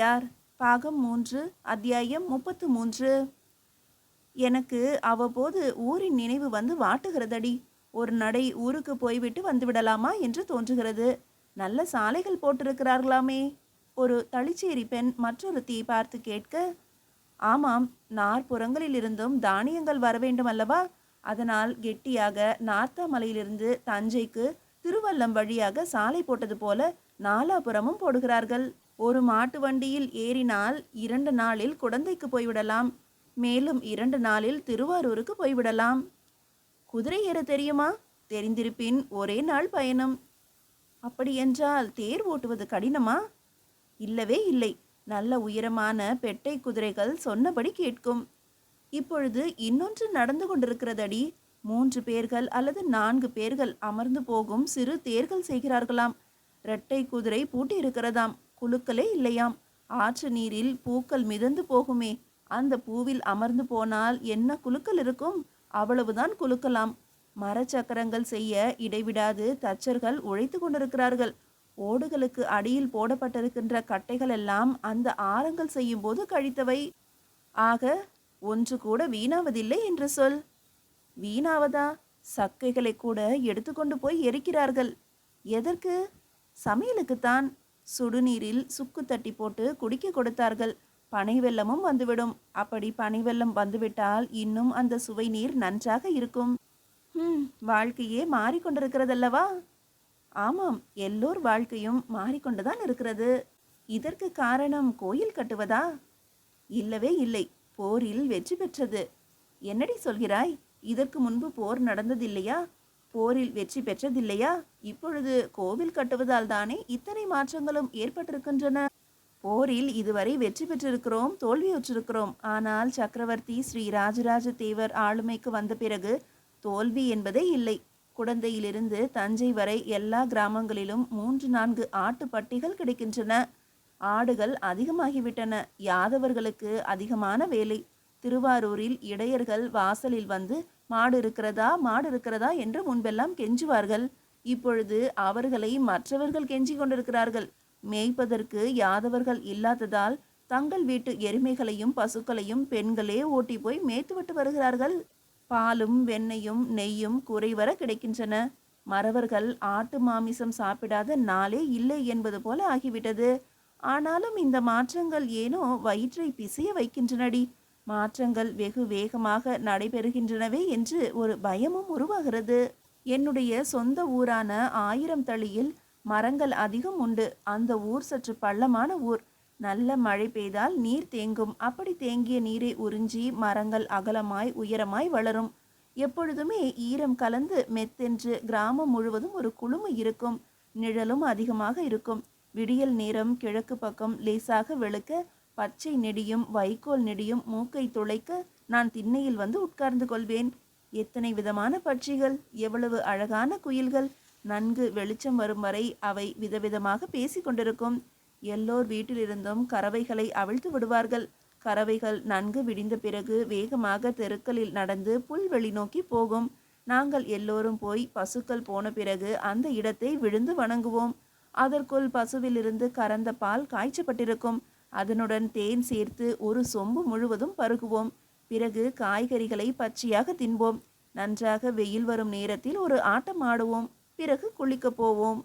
யார் பாகம் மூன்று அத்தியாயம் முப்பத்து மூன்று. எனக்கு அவ்வப்போது ஊரின் நினைவு வந்து வாட்டுகிறதடி. ஒரு நடை ஊருக்கு போய்விட்டு வந்துவிடலாமா என்று தோன்றுகிறது. நல்ல சாலைகள் போட்டிருக்கிறார்களாமே. ஒரு தளிச்சேரி பெண் மற்றொருத்தியை பார்த்து கேட்க ஆமாம் நாற்புறங்களிலிருந்தும் தானியங்கள் வர வேண்டும் அல்லவா அதனால் கெட்டியாக நார்த்தாமலையிலிருந்து தஞ்சைக்கு திருவல்லம் வழியாக சாலை போட்டது போல நாலாபுறமும் போடுகிறார்கள். ஒரு மாட்டு வண்டியில் ஏறினால் இரண்டு நாளில் குடந்தைக்கு போய்விடலாம். மேலும் இரண்டு நாளில் திருவாரூருக்கு போய்விடலாம். குதிரை ஏற தெரியுமா? தெரிந்திருப்பின் ஒரே நாள் பயணம். அப்படியென்றால் தேர் ஓட்டுவது கடினமா? இல்லவே இல்லை. நல்ல உயரமான பெட்டை குதிரைகள் சொன்னபடி கேட்கும். இப்பொழுது இன்னொன்று நடந்து கொண்டிருக்கிறதடி. மூன்று பேர்கள் அல்லது நான்கு பேர்கள் அமர்ந்து போகும் சிறு தேர்கள் செய்கிறார்களாம். இரட்டை குதிரை பூட்டி இருக்கிறதாம் குழுக்களே இல்லையாம். ஆற்று நீரில் பூக்கள் மிதந்து போகுமே. அந்த பூவில் அமர்ந்து போனால் என்ன குலுக்கல் இருக்கும்? அவ்வளவுதான் குலுக்கலாம் மரச்சக்கரங்கள் செய்ய இடைவிடாது தச்சர்கள் உழைத்து கொண்டிருக்கிறார்கள். ஓடுகளுக்கு அடியில் போடப்பட்டிருக்கின்ற கட்டைகள் எல்லாம் அந்த ஆரங்கள் செய்யும் போது கழித்தவை. ஆக ஒன்று கூட வீணாவதில்லை என்று சொல். வீணாவதா? சக்கைகளை கூட எடுத்துக்கொண்டு போய் எரிக்கிறார்கள். எதற்கு? சமையலுக்குத்தான். சுடுநீரில் சுக்கு தட்டி போட்டு குடிக்க கொடுத்தார்கள். பனை வெள்ளமும் வந்துவிடும். அப்படி பனை வெள்ளம் வந்துவிட்டால் இன்னும் அந்த சுவை நீர் நன்றாக இருக்கும். ம் வாழ்க்கையே மாறிக்கொண்டிருக்கிறதல்லவா ஆமாம் எல்லோர் வாழ்க்கையும் மாறிக்கொண்டுதான் இருக்கிறது. இதற்கு காரணம் கோயில் கட்டுவதா? இல்லவே இல்லை. போரில் வெற்றி பெற்றது. என்னடி சொல்கிறாய்? இதற்கு முன்பு போர் நடந்ததில்லையா? போரில் வெற்றி பெற்றதில்லையா? இப்பொழுது கோவில் கட்டுவதால் தானே இத்தனை மாற்றங்களும் ஏற்பட்டிருக்கின்றன. போரில் இதுவரை வெற்றி பெற்றிருக்கிறோம் தோல்வியுற்றிருக்கிறோம். ஆனால் சக்கரவர்த்தி ஸ்ரீ ராஜராஜ தேவர் ஆளுமைக்கு வந்த பிறகு தோல்வி என்பதே இல்லை. குடந்தையிலிருந்து தஞ்சை வரை எல்லா கிராமங்களிலும் மூன்று நான்கு ஆட்டுப்பட்டிகள் கிடைக்கின்றன. ஆடுகள் அதிகமாகிவிட்டன. யாதவர்களுக்கு அதிகமான வேலை. திருவாரூரில் இடையர்கள் வாசலில் வந்து மாடு இருக்கிறதா? மாடு இருக்கிறதா? என்று முன்பெல்லாம் கெஞ்சுவார்கள். இப்பொழுது அவர்களை மற்றவர்கள் கெஞ்சி கொண்டிருக்கிறார்கள். மேய்ப்பதற்கு யாதவர்கள் இல்லாததால் தங்கள் வீட்டு எருமைகளையும் பசுக்களையும் பெண்களே ஓட்டி போய் மேய்த்துவிட்டு வருகிறார்கள். பாலும் வெண்ணையும் நெய்யும் குறைவர கிடைக்கின்றன. மறவர்கள் ஆட்டு மாமிசம் சாப்பிடாத நாளே இல்லை என்பது போல ஆகிவிட்டது. ஆனாலும் இந்த மாற்றங்கள் ஏனோ வயிற்றை பிசைய வைக்கின்றனடி. மாற்றங்கள் வெகு வேகமாக நடைபெறுகின்றனவே என்று ஒரு பயமும் உருவாகிறது. என்னுடைய சொந்த ஊரான ஆயிரம் தளியில் மரங்கள் அதிகம் உண்டு. அந்த ஊர் சற்று பள்ளமான ஊர். நல்ல மழை பெய்தால் நீர் தேங்கும். அப்படி தேங்கிய நீரை உறிஞ்சி மரங்கள் அகலமாய் உயரமாய் வளரும். எப்பொழுதுமே ஈரம் கலந்து மெத்தென்று கிராமம் முழுவதும் ஒரு குழுமு இருக்கும். நிழலும் அதிகமாக இருக்கும். விடியல் நேரம் கிழக்கு பக்கம் லேசாக வெளுக்க பச்சை நெடியும் வைக்கோல் நெடியும் மூக்கை துளைக்க நான் திண்ணையில் வந்து உட்கார்ந்து கொள்வேன். எத்தனை விதமான பட்சிகள் எவ்வளவு அழகான குயில்கள். நன்கு வெளிச்சம் வரும் வரை அவை விதவிதமாக பேசிக்கொண்டிருக்கும் எல்லோர் வீட்டிலிருந்தும் கறவைகளை அவிழ்த்து விடுவார்கள். கறவைகள் நன்கு விடிந்த பிறகு வேகமாக தெருக்களில் நடந்து புல்வெளி நோக்கி போகும். நாங்கள் எல்லோரும் போய் பசுக்கள் போன பிறகு அந்த இடத்தை விழுந்து வணங்குவோம். அதற்குள் பசுவிலிருந்து கறந்த பால் காய்ச்சப்பட்டிருக்கும். அதனுடன் தேன் சேர்த்து ஒரு சொம்பு முழுவதும் பருகுவோம். பிறகு காய்கறிகளை பச்சையாக தின்போம். நன்றாக வெயில் வரும் நேரத்தில் ஒரு ஆட்டம் ஆடுவோம். பிறகு குளிக்கப் போவோம்.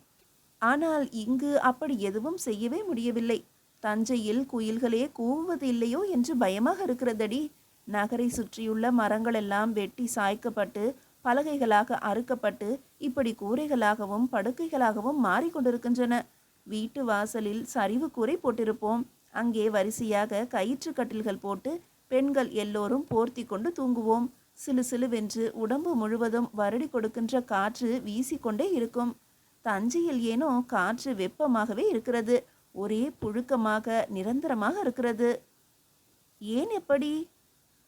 ஆனால் இங்கு அப்படி எதுவும் செய்யவே முடியவில்லை. தஞ்சையில் குயில்களே கூவுவது இல்லையோ என்று பயமாக இருக்கிறதடி. நகரை சுற்றியுள்ள மரங்களெல்லாம் வெட்டி சாய்க்கப்பட்டு பலகைகளாக அறுக்கப்பட்டு இப்படி கூரைகளாகவும் படுக்கைகளாகவும் மாறிக்கொண்டிருக்கின்றன. வீட்டு வாசலில் சரிவு கூரை போட்டிருப்போம். அங்கே வரிசையாக கயிற்று கட்டில்கள் போட்டு பெண்கள் எல்லோரும் போர்த்தி கொண்டு தூங்குவோம். சிலு சிலுவென்று உடம்பு முழுவதும் வருடி கொடுக்கின்ற காற்று வீசிக்கொண்டே இருக்கும். தஞ்சையில் ஏனோ காற்று வெப்பமாகவே இருக்கிறது. ஒரே புழுக்கமாக நிரந்தரமாக இருக்கிறது. ஏன் எப்படி?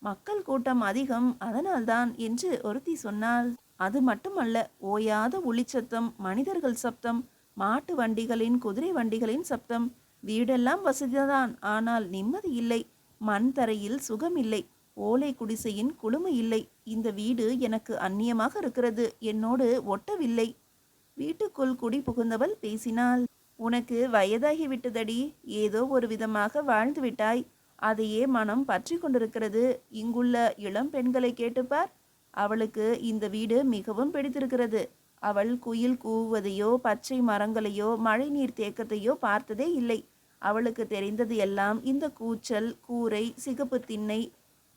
மக்கள் கூட்டம் அதிகம் அதனால்தான் என்று ஒருத்தி சொன்னாள். அது மட்டுமல்ல ஓயாத ஒளிச்சத்தம் மனிதர்கள் சப்தம் மாட்டு வண்டிகளின் குதிரை வண்டிகளின் சப்தம் வீடெல்லாம் வசதிதான். ஆனால் நிம்மதி இல்லை. மண் தரையில் சுகம் இல்லை ஓலை குடிசையின் குளுமை இல்லை. இந்த வீடு எனக்கு அந்நியமாக இருக்கிறது. என்னோடு ஒட்டவில்லை. வீட்டுக்குள் குடி புகுந்தவள் பேசினாள். உனக்கு வயதாகி விட்டதடி ஏதோ ஒரு விதமாக வாழ்ந்து விட்டாய். அதையே மனம் பற்றி கொண்டிருக்கிறது. இங்குள்ள இளம் பெண்களை கேட்டுப்பார். அவளுக்கு இந்த வீடு மிகவும் பிடித்திருக்கிறது. அவள் குயில் கூவுவதையோ பச்சை மரங்களையோ மழைநீர் தேக்கத்தையோ பார்த்ததே இல்லை. அவளுக்கு தெரிந்தது எல்லாம் இந்த கூச்சல் கூரை சிகப்பு திண்ணை.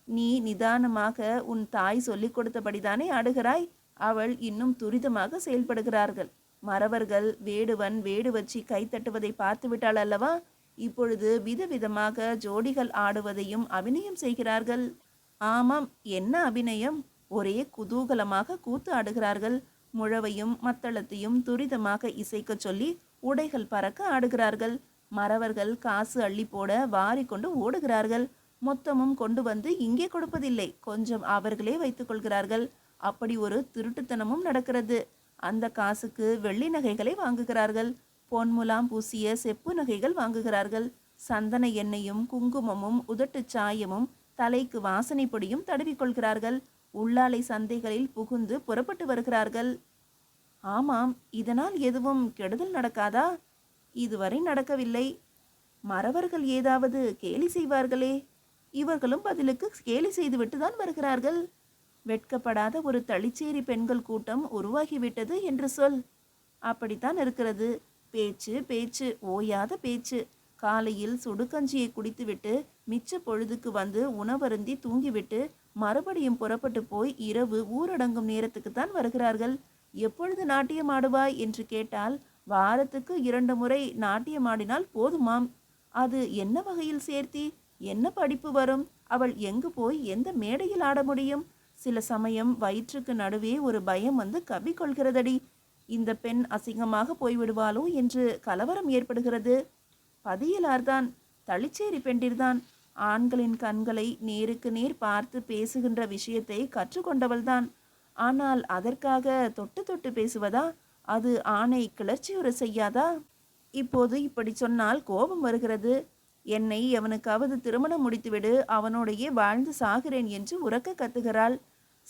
நீ நிதானமாக உன் தாய் சொல்லிக் கொடுத்தபடிதானே ஆடுகிறாய்? அவள் இன்னும் துரிதமாக செயல்படுகிறார்கள். மறவர்கள் வேடுவன் வேடு வச்சு கைத்தட்டுவதை பார்த்து விட்டாள் அல்லவா? இப்பொழுது விதவிதமாக ஜோடிகள் ஆடுவதையும் அபிநயம் செய்கிறார்கள். ஆமாம் என்ன அபிநயம்? ஒரே குதூகலமாக கூத்து ஆடுகிறார்கள். முழவையும் மத்தளத்தையும் துரிதமாக இசைக்கச் சொல்லி உடைகள் பறக்க ஆடுகிறார்கள். மறவர்கள் காசு அள்ளி போட வாரி கொண்டு ஓடுகிறார்கள். மொத்தமும் கொண்டு வந்து இங்கே கொடுப்பதில்லை. கொஞ்சம் அவர்களே வைத்துக் கொள்கிறார்கள். அப்படி ஒரு திருட்டுத்தனமும் நடக்கிறது. அந்த காசுக்கு வெள்ளி நகைகளை வாங்குகிறார்கள். பொன்முலாம் பூசிய செப்பு நகைகள் வாங்குகிறார்கள். சந்தன எண்ணெயும் குங்குமமும் உதட்டுச் சாயமும் தலைக்கு வாசனை பொடியும் தடவிக்கொள்கிறார்கள் உள்ளாலை சந்தைகளில் புகுந்து புறப்பட்டு வருகிறார்கள். ஆமாம் இதனால் எதுவும் கெடுதல் நடக்காதா? இதுவரை நடக்கவில்லை. மறவர்கள் ஏதாவது கேலி செய்வார்களே. இவர்களும் பதிலுக்கு கேலி செய்துவிட்டு தான் வருகிறார்கள். வெட்கப்படாத ஒரு தளிச்சேரி பெண்கள் கூட்டம் உருவாகிவிட்டது என்று சொல். அப்படித்தான் இருக்கிறது. பேச்சு பேச்சு ஓயாத பேச்சு. காலையில் சுடுகஞ்சியை குடித்துவிட்டு மிச்ச பொழுதுக்கு வந்து உணவருந்தி தூங்கிவிட்டு மறுபடியும் புறப்பட்டு போய் இரவு ஊரடங்கும் நேரத்துக்கு தான் வருகிறார்கள். எப்பொழுது நாட்டியம் ஆடுவாய்? என்று கேட்டால் வாரத்துக்கு இரண்டு முறை நாட்டியம் ஆடினால் போதுமாம். அது என்ன வகையில் சேர்த்தி? என்ன படிப்பு வரும்? அவள் எங்கு போய் எந்த மேடையில் ஆட முடியும்? சில சமயம் வயிற்றுக்கு நடுவே ஒரு பயம் வந்து கவி கொள்கிறதடி இந்த பெண் அசிங்கமாக போய்விடுவாளோ? என்று கலவரம் ஏற்படுகிறது. பதியலார்தான் தளிச்சேரி பெண்டிர்தான். ஆண்களின் கண்களை நேருக்கு நேர் பார்த்து பேசுகின்ற விஷயத்தை கற்றுக்கொண்டவள்தான். ஆனால் அதற்காக தொட்டு தொட்டு பேசுவதா? அது ஆணை கிளர்ச்சியுற செய்யாதா? இப்போது இப்படி சொன்னால் கோபம் வருகிறது. என்னை எவனுக்காவது திருமணம் முடித்துவிடு அவனோடையே வாழ்ந்து சாகிறேன் என்று உறக்க கத்துகிறாள்.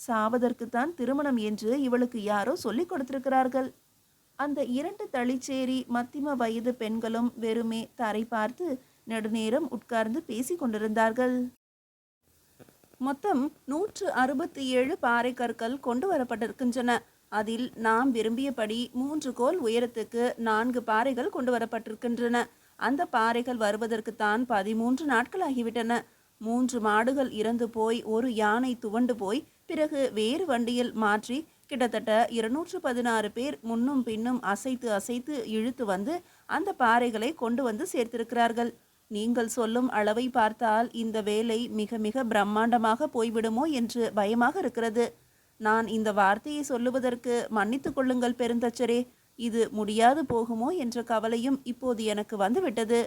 சாவதற்குத்தான் திருமணம் என்று இவளுக்கு யாரோ சொல்லிக் கொடுத்திருக்கிறார்கள். அந்த இரண்டு தளிச்சேரி மத்திம வயது பெண்களும் வெறுமே தரை பார்த்து நெடுநேரம் உட்கார்ந்து பேசிக் கொண்டிருந்தார்கள். மொத்தம் நூற்று அறுபத்தி ஏழு பாறை கற்கள் கொண்டு வரப்பட்டிருக்கின்றன. அதில் நாம் விரும்பியபடி மூன்று கோல் உயரத்துக்கு நான்கு பாறைகள் கொண்டு வரப்பட்டிருக்கின்றன. அந்த பாறைகள் வருவதற்குத்தான் பதிமூன்று நாட்கள் ஆகிவிட்டன மூன்று மாடுகள் இறந்து போய் ஒரு யானை துவண்டு போய் பிறகு வேறு வண்டியில் மாற்றி கிட்டத்தட்ட இருநூற்று பதினாறு பேர் முன்னும் பின்னும் அசைத்து அசைத்து இழுத்து வந்து அந்த பாறைகளை கொண்டு வந்து சேர்த்திருக்கிறார்கள். நீங்கள் சொல்லும் அளவை பார்த்தால் இந்த வேலை மிக மிக பிரம்மாண்டமாக போய்விடுமோ என்று பயமாக இருக்கிறது. நான் இந்த வார்த்தையை சொல்லுவதற்கு மன்னித்து கொள்ளுங்கள் பெருந்தச்சரே. இது முடியாது போகுமோ என்ற கவலையும் இப்போது எனக்கு வந்துவிட்டது.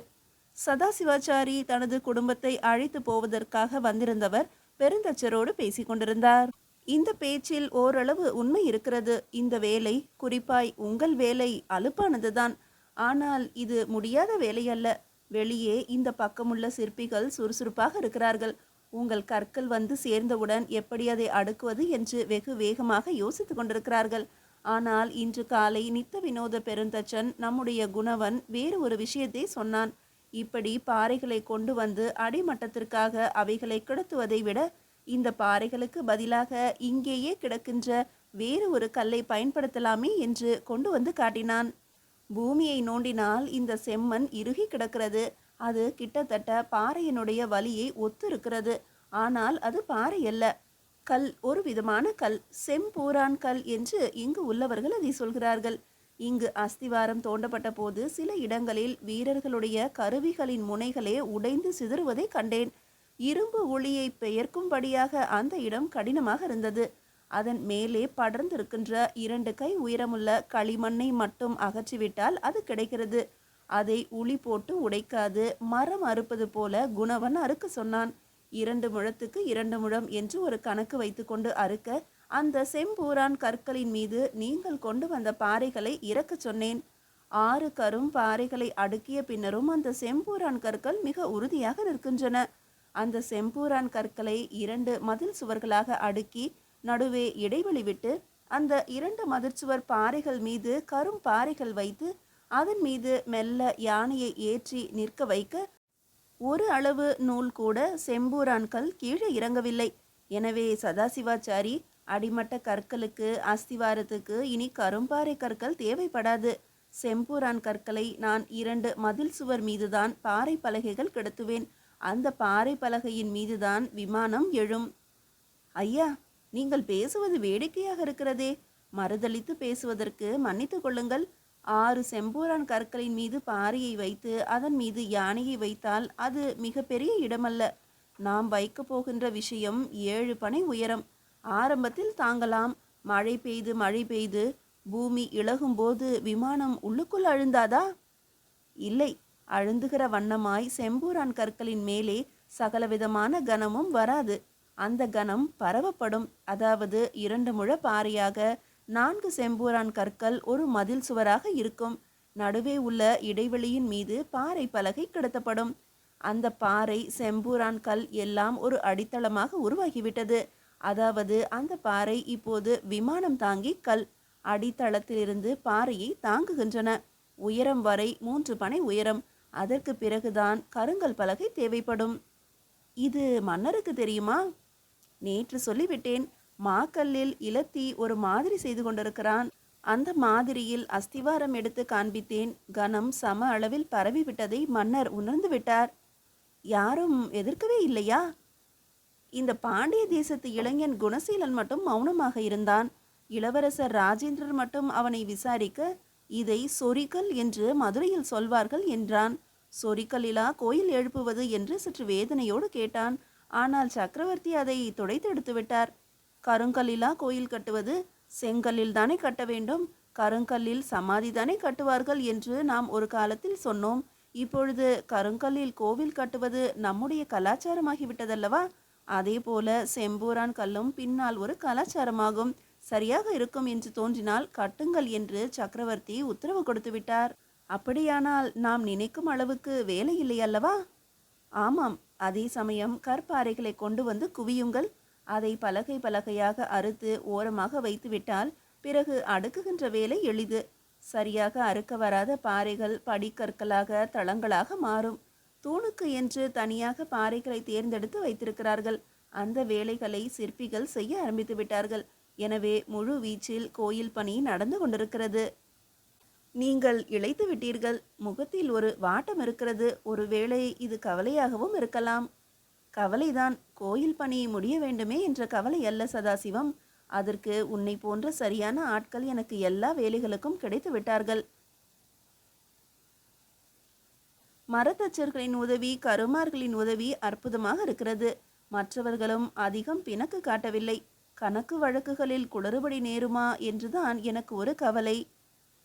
சதாசிவாச்சாரி தனது குடும்பத்தை அழைத்து போவதற்காக வந்திருந்தவர் பெருந்தச்சரோடு பேசிக் கொண்டிருந்தார். இந்த பேச்சில் ஓரளவு உண்மை இருக்கிறது. இந்த வேலை குறிப்பாய் உங்கள் வேலை அலுப்பானதுதான். ஆனால் இது முடியாத வேலையல்ல. வெளியே இந்த பக்கமுள்ள சிற்பிகள் சுறுசுறுப்பாக இருக்கிறார்கள். உங்கள் கற்கள் வந்து சேர்ந்தவுடன் எப்படி அதை அடுக்குவது என்று வெகு வேகமாக யோசித்துக் கொண்டிருக்கிறார்கள். ஆனால் இன்று காலை நித்த வினோத பெருந்தச்சன் நம்முடைய குணவன் வேறு ஒரு விஷயத்தை சொன்னான். இப்படி பாறைகளை கொண்டு வந்து அடிமட்டத்திற்காக அவைகளை கிடத்துவதை விட இந்த பாறைகளுக்கு பதிலாக இங்கேயே கிடக்கின்ற வேறு ஒரு கல்லை பயன்படுத்தலாமே என்று கொண்டு வந்து காட்டினான். பூமியை நோண்டினால் இந்த செம்மண் இறுகி கிடக்கிறது. அது கிட்டத்தட்ட பாறையினுடைய வலியை ஒத்து இருக்கிறது ஆனால் அது பாறை அல்ல. கல் ஒரு விதமான கல். செம்பூரான் கல் என்று இங்கு உள்ளவர்கள் அதை சொல்கிறார்கள். இங்கு அஸ்திவாரம் தோண்டப்பட்ட போது சில இடங்களில் வீரர்களுடைய கருவிகளின் முனைகளே உடைந்து சிதறுவதை கண்டேன். இரும்பு ஒளியை பெயர்க்கும்படியாக அந்த இடம் கடினமாக இருந்தது. அதன் மேலே படர்ந்திருக்கின்ற இரண்டு கை உயரமுள்ள களிமண்ணை மட்டும் அகற்றிவிட்டால் அது கிடைக்கிறது. அதை உளி போட்டு உடைக்காது. மரம் அறுப்பது போல குணவன் அறுக்க சொன்னான். இரண்டு முழத்துக்கு இரண்டு முழம் என்று ஒரு கணக்கு வைத்துக்கொண்டு அறுக்க அந்த செம்பூரான் கற்களின் மீது நீங்கள் கொண்டு வந்த பாறைகளை இறக்கச் சொன்னேன். ஆறு கரும் பாறைகளை அடுக்கிய பின்னரும் அந்த செம்பூரான் கற்கள் மிக உறுதியாக நிற்கின்றன. அந்த செம்பூரான் கற்களை இரண்டு மதில் சுவர்களாக அடுக்கி நடுவே இடைவெளி விட்டு அந்த இரண்டு மதிர்ச்சுவர் பாறைகள் மீது கரும் பாறைகள் வைத்து அதன் மீது மெல்ல யானையை ஏற்றி நிற்க வைக்க ஒரு அளவு நூல் கூட செம்பூரான்கள் கீழே இறங்கவில்லை. எனவே சதாசிவாச்சாரி அடிமட்ட கற்களுக்கு அஸ்திவாரத்துக்கு இனி கரும்பாறை கற்கள் தேவைப்படாது. செம்பூரான் கற்களை நான் இரண்டு மதில் சுவர் மீதுதான் பாறை பலகைகள் கிடத்துவேன். அந்த பாறை பலகையின் மீதுதான் விமானம் எழும். ஐயா நீங்கள் பேசுவது வேடிக்கையாக இருக்கிறதே. மறுதளித்து பேசுவதற்கு மன்னித்து கொள்ளுங்கள். ஆறு செம்பூரான் கற்களின் மீது பாறையை வைத்து அதன் மீது யானையை வைத்தால் அது மிகப்பெரிய இடமல்ல. நாம் வைக்கப் போகின்ற விஷயம் ஏழு பனை உயரம். ஆரம்பத்தில் தாங்கலாம். மழை பெய்து மழை பெய்து பூமி இழகும்போது விமானம் உள்ளுக்குள் அழுந்தாதா? இல்லை. அழுந்துகிற வண்ணமாய் செம்பூரான் கற்களின் மேலே சகலவிதமான கனமும் வராது. அந்த கனம் பரவப்படும். அதாவது இரண்டு முழ பாறையாக நான்கு செம்பூரான் கற்கள் ஒரு மதில் சுவராக இருக்கும். நடுவே உள்ள இடைவெளியின் மீது பாறை பலகை கிடத்தப்படும். அந்த பாறை செம்பூரான் கல் எல்லாம் ஒரு அடித்தளமாக உருவாகிவிட்டது. அதாவது அந்த பாறை இப்போது விமானம் தாங்கி கல். அடித்தளத்திலிருந்து பாறையை தாங்குகின்றன. உயரம் வரை மூன்று பனை உயரம். அதற்கு பிறகுதான் கருங்கல் பலகை தேவைப்படும். இது மன்னருக்கு தெரியுமா? நேற்று சொல்லிவிட்டேன். மாக்கல்லில் இலத்தி ஒரு மாதிரி செய்து கொண்டிருக்கிறான். அந்த மாதிரியில் அஸ்திவாரம் எடுத்து காண்பித்தேன். கனம் சம அளவில் பரவிவிட்டதை மன்னர் உணர்ந்து விட்டார். யாரும் எதிர்க்கவே இல்லையா? இந்த பாண்டிய தேசத்து இளைஞன் குணசீலன் மட்டும் மௌனமாக இருந்தான். இளவரசர் ராஜேந்திரர் மட்டும் அவனை விசாரிக்க இதை சொரிக்கல் என்று மதுரையில் சொல்வார்கள் என்றான். சொரிக்கலிலா கோயில் எழுப்புவது என்று சற்று வேதனையோடு கேட்டான். ஆனால் சக்கரவர்த்தி அதை துடைத்து எடுத்துவிட்டார். கருங்கல்லிலா கோயில் கட்டுவது செங்கல்லில் தானே கட்ட வேண்டும் கருங்கல்லில் சமாதி தானே கட்டுவார்கள் என்று நாம் ஒரு காலத்தில் சொன்னோம். இப்பொழுது கருங்கல்லில் கோவில் கட்டுவது நம்முடைய கலாச்சாரமாகிவிட்டதல்லவா? அதே போல செம்பூரான் கல்லும் பின்னால் ஒரு கலாச்சாரமாகும். சரியாக இருக்கும் என்று தோன்றினால் கட்டுங்கள் என்று சக்கரவர்த்தி உத்தரவு கொடுத்துவிட்டார். அப்படியானால் நாம் நினைக்கும் அளவுக்கு வேலை இல்லை அல்லவா ஆமாம் அதே சமயம் கற்பாறைகளை கொண்டு வந்து குவியுங்கள். அதை பலகை பலகையாக அறுத்து ஓரமாக வைத்துவிட்டால் பிறகு அடுக்குகின்ற வேலை எளிது. சரியாக அறுக்க வராத பாறைகள் படிக்கற்களாக தளங்களாக மாறும். தூணுக்கு என்று தனியாக பாறைகளை தேர்ந்தெடுத்து வைத்திருக்கிறார்கள். அந்த வேலைகளை சிற்பிகள் செய்ய ஆரம்பித்து விட்டார்கள் எனவே முழு வீச்சில் கோயில் பணி நடந்து கொண்டிருக்கிறது. நீங்கள் இழைத்து விட்டீர்கள். முகத்தில் ஒரு வாட்டம் இருக்கிறது. ஒருவேளை இது கவலையாகவும் இருக்கலாம். கவலைதான். கோயில் பணி முடிய வேண்டுமே என்ற கவலை அல்ல சதாசிவம். அதற்கு உன்னை போன்ற சரியான ஆட்கள் எனக்கு எல்லா வேலைகளுக்கும் கிடைத்து விட்டார்கள். மரத்தச்சர்களின் உதவி கருமார்களின் உதவி அற்புதமாக இருக்கிறது. மற்றவர்களும் அதிகம் பிணக்கு காட்டவில்லை. கணக்கு வழக்குகளில் குளறுபடி நேருமா என்றுதான் எனக்கு ஒரு கவலை.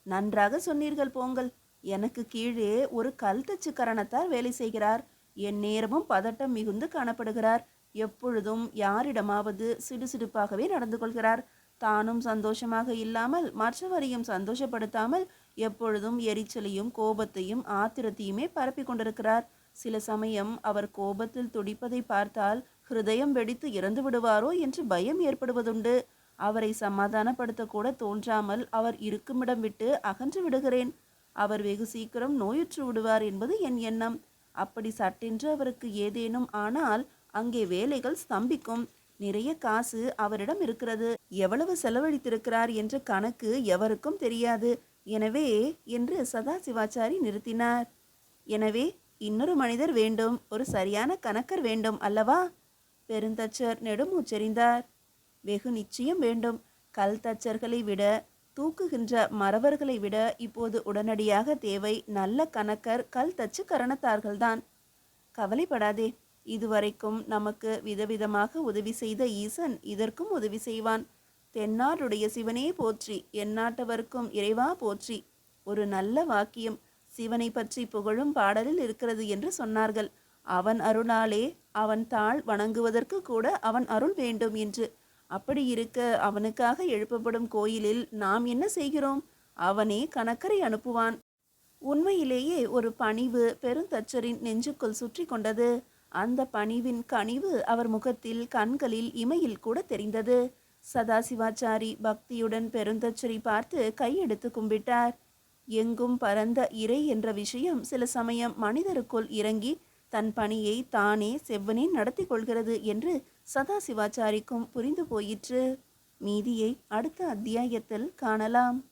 நன்றாக சொன்னீர்கள் போங்கள். எனக்கு கீழே ஒரு கல் தச்சுக்கரணத்தார் வேலை செய்கிறார். என் நேரமும் பதட்டம் மிகுந்து காணப்படுகிறார். எப்பொழுதும் யாரிடமாவது சிடுசிடுப்பாகவே நடந்து கொள்கிறார். தானும் சந்தோஷமாக இல்லாமல் மற்றவரையும் சந்தோஷப்படுத்தாமல் எப்பொழுதும் எரிச்சலையும் கோபத்தையும் ஆத்திரத்தையுமே பரப்பி கொண்டிருக்கிறார். சில சமயம் அவர் கோபத்தில் துடிப்பதை பார்த்தால் ஹிருதயம் வெடித்து இறந்து விடுவாரோ என்று பயம் ஏற்படுவதுண்டு. அவரை சமாதானப்படுத்த கூட தோன்றாமல் அவர் இருக்குமிடம் விட்டு அகன்று விடுகிறேன். அவர் வெகு சீக்கிரம் நோயுற்று விடுவார் என்பது என் எண்ணம். அப்படி சட்டென்று அவருக்கு ஏதேனும் ஆனால் அங்கே வேலைகள் ஸ்தம்பிக்கும். நிறைய காசு அவரிடம் இருக்கிறது. எவ்வளவு செலவழித்திருக்கிறார் என்ற கணக்கு எவருக்கும் தெரியாது. எனவே என்று சதாசிவாச்சாரி நிறுத்தினார். எனவே இன்னொரு மனிதர் வேண்டும். ஒரு சரியான கணக்கர் வேண்டும் அல்லவா? பெருந்தச்சர் நெடுமூச்செறிந்தார். வெகு நிச்சயம் வேண்டும். கல் தச்சர்களை விட தூக்குகின்ற மறவர்களை விட இப்போது உடனடியாக தேவை நல்ல கணக்கர் கல் தச்சு கரணத்தார்கள்தான். கவலைப்படாதே இதுவரைக்கும் நமக்கு விதவிதமாக உதவி செய்த ஈசன் இதற்கும் உதவி செய்வான். தென்னாடுடைய சிவனே போற்றி எந்நாட்டவர்க்கும் இறைவா போற்றி. ஒரு நல்ல வாக்கியம் சிவனை பற்றி புகழும் பாடலில் இருக்கிறது என்று சொன்னார்கள். அவன் அருளாலே அவன் தாழ் வணங்குவதற்கு கூட அவன் அருள் வேண்டும் என்று அப்படி இருக்க அவனுக்காக எழுப்பப்படும் கோயிலில் நாம் என்ன செய்கிறோம்? அவனே கணக்கரை அனுப்புவான். உண்மையிலேயே ஒரு பணிவு பெருந்தச்சரின் நெஞ்சுக்குள் சுற்றி கொண்டது. அந்த பணிவின் கனிவு அவர் முகத்தில் கண்களில் இமையில் கூட தெரிந்தது. சதாசிவாச்சாரி பக்தியுடன் பெருந்தச்சரி பார்த்து கையெடுத்து கும்பிட்டார். எங்கும் பரந்த இறை என்ற விஷயம் சில சமயம் மனிதருக்குள் இறங்கி தன் பணியை தானே செவ்வனே நடத்தி கொள்கிறது என்று சதாசிவாச்சாரிக்கும் புரிந்து போயிற்று. மீதியை அடுத்த அத்தியாயத்தில் காணலாம்.